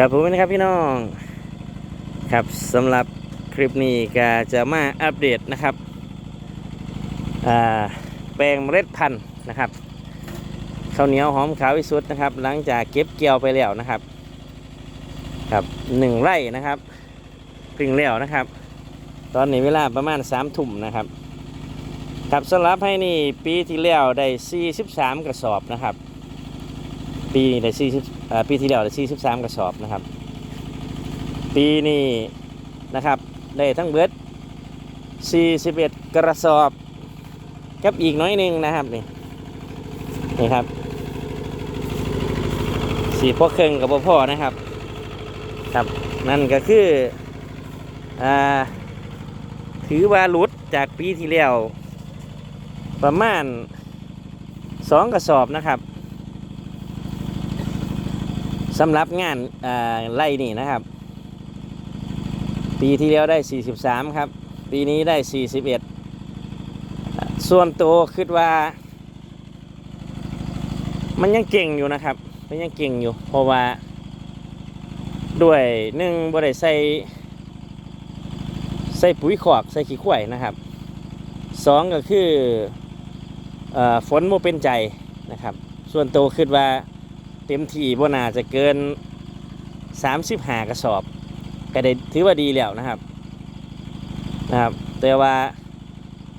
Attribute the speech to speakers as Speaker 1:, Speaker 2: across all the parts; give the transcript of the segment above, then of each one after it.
Speaker 1: ครับผมนะครับพี่น้องครับสำหรับคลิปนี้ก็จะมาอัปเดตนะครับแปลงเมล็ดพันธุ์นะครับข้าวเหนียวหอมขาววิสุทธ์นะครับ หลังจากเก็บเกี่ยวไปแล้วนะครับครับหนึ่งไร่นะครับพึ่งแล้วนะครับ ตอนนี้เวลาประมาณสามทุ่มนะครับครับสำหรับให้นี่ปีที่แล้วได้ 43 กระสอบนะครับ ปีนี้ได้4 ปีที่แล้วได้43กระสอบนะครับ ปีนี้นะครับได้ทั้งเบิด41 กระสอบกับอีกน้อยหนึ่งนะครับนี่นี่ครับสีพวกเครื่องกับพ่อนะครับ ครับ นั่นก็คืออ่าถือว่าลุดจากปีที่แล้วประมาณ2กระสอบนะครับ สำหรับงานไล่นี่นะครับ ปีที่แล้วได้ 43 ครับ ปีนี้ได้ 41 ส่วนตัวคิดว่า มันยังเก่งอยู่นะครับ มันยังเก่งอยู่ เพราะว่า ด้วยหนึ่งบริใส่ใส่ปุ๋ยขอกใส่ขี้ข่วยนะครับสองก็คืออฝนโมเป็นใจนะครับ ส่วนตัวคิดว่า เต็มที่บ่น่าจะเกิน 35 กระสอบ ก็ได้ถือว่าดีแล้วนะครับนะครับ แต่ว่า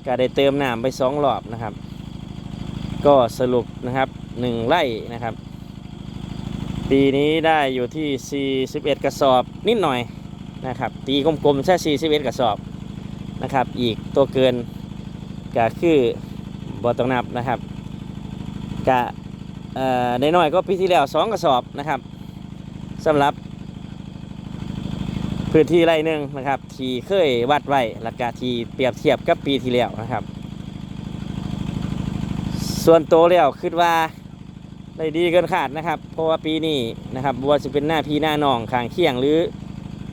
Speaker 1: ก็ได้เติมน้ำไปสองรอบนะครับ ก็สรุปนะครับหนึ่งไร่นะครับ ปีนี้ได้อยู่ที่ 41 กระสอบนิดหน่อยนะครับ ตีกลมๆแค่41 กระสอบนะครับ อีกตัวเกินก็คือบอต้องนับนะครับกะ ได้น้อยก็ปีที่แล้วสองกระสอบนะครับสำหรับ พื้นที่ไร่หนึ่งนะครับ ที่เคยวัดไว้หลักกาที่เปรียบเทียบกับปีที่แล้วนะครับ ส่วนโตแล้วคิดว่าได้ดีเกินขาดนะครับ เพราะว่าปีนี้นะครับบัวจะเป็นหน้าพี่หน้าน้องข้างเคียงหรือ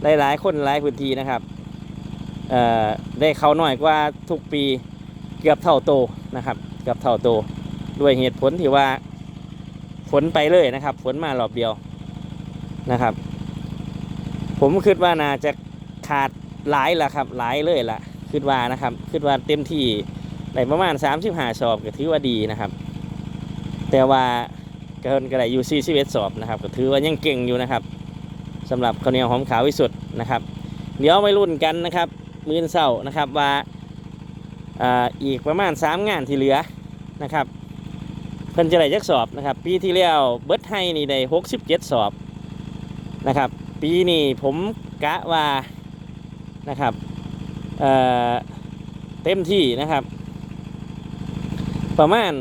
Speaker 1: หลายๆ คนหลายพื้นที่นะครับได้เขาหน่อยกว่าทุกปีเกือบเท่าโตนะครับ เกือบเท่าโต ด้วยเหตุผลที่ว่า ฝนไปเลยนะครับฝนมารอบเดียวนะครับ ผมคิดว่าน่าจะขาดหลายละครับหลายเลยละคิดว่านะครับคิดว่าเต็มที่ได้ประมาณ35สอบก็ถือว่าดีนะครับ แต่ว่าเกินก็ได้อยู่41สอบนะครับก็ถือว่ายังเก่งอยู่นะครับสำหรับข้าวเหนียวหอมขาววิสุทธ์นะครับ เดี๋ยวไม่รุ่นกันนะครับ มื้อเศร้านะครับว่าอ่าอีกประมาณ 3 งานที่เหลือนะครับ เพิ่นจะได้จักสอบนะครับ ปีที่แล้วเบิร์ดให้นี่ได้หกสิบเจ็ดสอบนะครับ ปีนี้ผมกะว่านะครับเอ่อเต็มที่นะครับ ประมาณ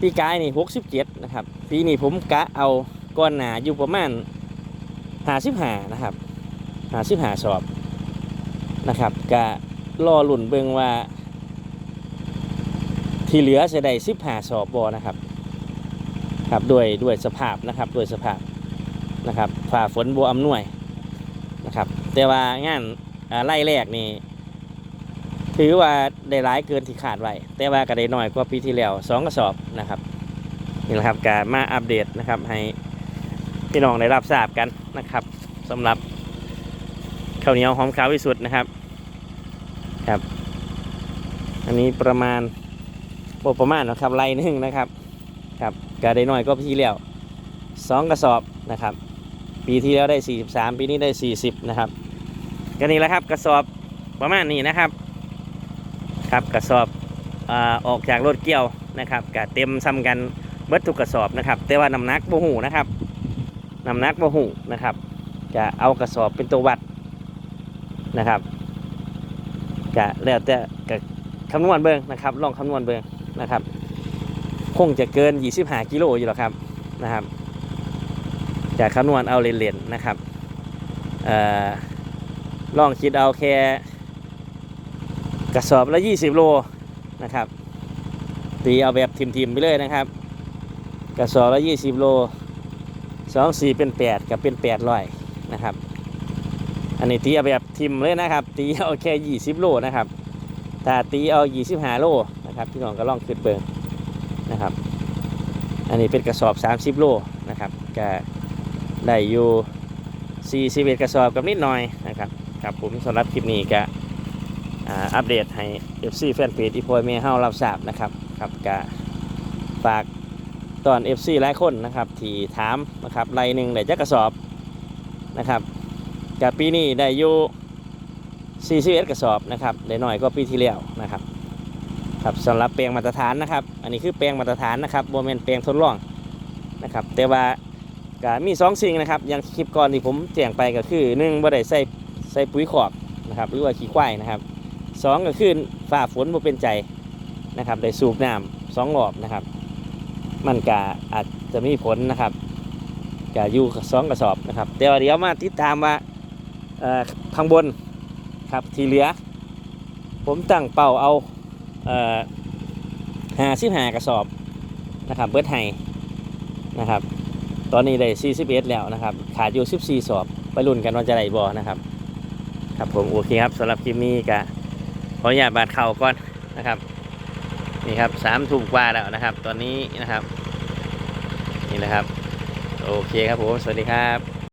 Speaker 1: ปีกายนี่หกสิบเจ็ดนะครับ ปีนี้ผมกะเอาก้อนหนาอยู่ประมาณหาสิบหานะครับหาสิบหาสอบนะครับกะรอหลุ่นเบิงว่า ที่เหลือจะได้สิบหาสอบบอนะครับครับด้วยด้วยสภาพนะครับด้วยสภาพนะครับฝ่าฝนบัวอำนวยนะครับ แต่ว่างานไล่แรกนี่ถือว่าได้ร้ายเกินที่ขาดไว้แต่ว่าก็ได้น้อยกว่าปีที่แล้วสองกระสอบนะครับนี่แหละครับการมาอัปเดตนะครับให้พี่น้องได้รับทราบกันนะครับสำหรับข้าวเหนียวหอมขาววิสุทธ์นะครับครับ อันนี้ประมาณ โอประมาณนะครับไรหนึ่งนะครับครับก็ได้น้อยก็ปีที่แล้วสองกระสอบนะครับ ปีที่แล้วได้ 43 ปีนี้ได้ 40 นะครับก็นี่แหละครับกระสอบประมาณนี้นะครับ ครับกระสอบอาออกจากรถเกี่ยวนะครับก็เต็มซ้ำกันเบิดทุกกระสอบนะครับ แต่ว่าน้ำหนักโบหูนะครับน้ำหนักโบหูนะครับจะเอากระสอบเป็นตัววัดนะครับก็แล้วแต่ก็คำนวณเบิ้งนะครับ ลองคำนวณเบิ้ง นะครับ คงจะเกิน 25 กิโลอยู่หรอครับนะครับจากคำนวณเอาเลนๆนะครับอ่อลองคิดเอาแค่กระสอบละ 20 โลนะครับตีเอาแบบทิมๆไปเลยนะครับกระสอบละ 20 โล2 4 เป็น 8 กับเป็น 800นะครับ อันนี้ตีเอาแบบทิมเลยนะครับ ตีเอาแค่ 20 โลนะครับถ้าตีเอา 25 โล นะครับพี่น้องก็ลองขึ้นเบิงนะครับ อันนี้เป็นกระสอบ 30 โลนะครับก็ได้อยู่41กระสอบกับนิดหน่อยนะครับครับผมสำหรับคลิปนี้ก็อัปเดตให้ FC แฟนเพจอีพอยเมเฮารับทราบนะครับครับก็ฝากตอน FC หลายคนนะครับที่ถามนะครับไรหนึ่งได้จักกระสอบนะครับกับปีนี้ได้อยู่41กระสอบนะครับได้น้อยก็ปีที่แล้วนะครับ ครับสำหรับแปลงมาตรฐานนะครับ อันนี้คือแปลงมาตรฐานนะครับโบเมนแปลงทดลองนะครับแต่ว่าก็มีสองสิ่งนะครับ อย่างคลิปก่อนที่ผมแจ้งไปก็คือหนึ่งบ่ได้ใส่ใส่ปุ๋ยขอกนะครับหรือว่าขี้ควายนะครับสองก็คือฝ่าฝนบ่เป็นใจนะครับได้สูบน้ำสองรอบนะครับ มันก็อาจจะมีผลนะครับก็อยู่สองกระสอบนะครับแต่ว่าเดี๋ยวมาติดตามว่าเอ่อข้างบนครับที่เหลือ ผมตั้งเป้าเอา หาสิบหากระสอบนะครับเบิร์ดไฮนะครับ ตอนนี้ได้41แล้วนะครับ ขาดอยู่14สอบ ไปรุ่นกันว่าจะได้บ่นะครับ ครับผมโอเคครับสำหรับคลิปนี้ก็ขออนุญาตบาดเข่าก่อนนะครับนี่ครับสามทุ่มกว่าแล้วนะครับ ตอนนี้นะครับ นี่นะครับ โอเคครับผม สวัสดีครับ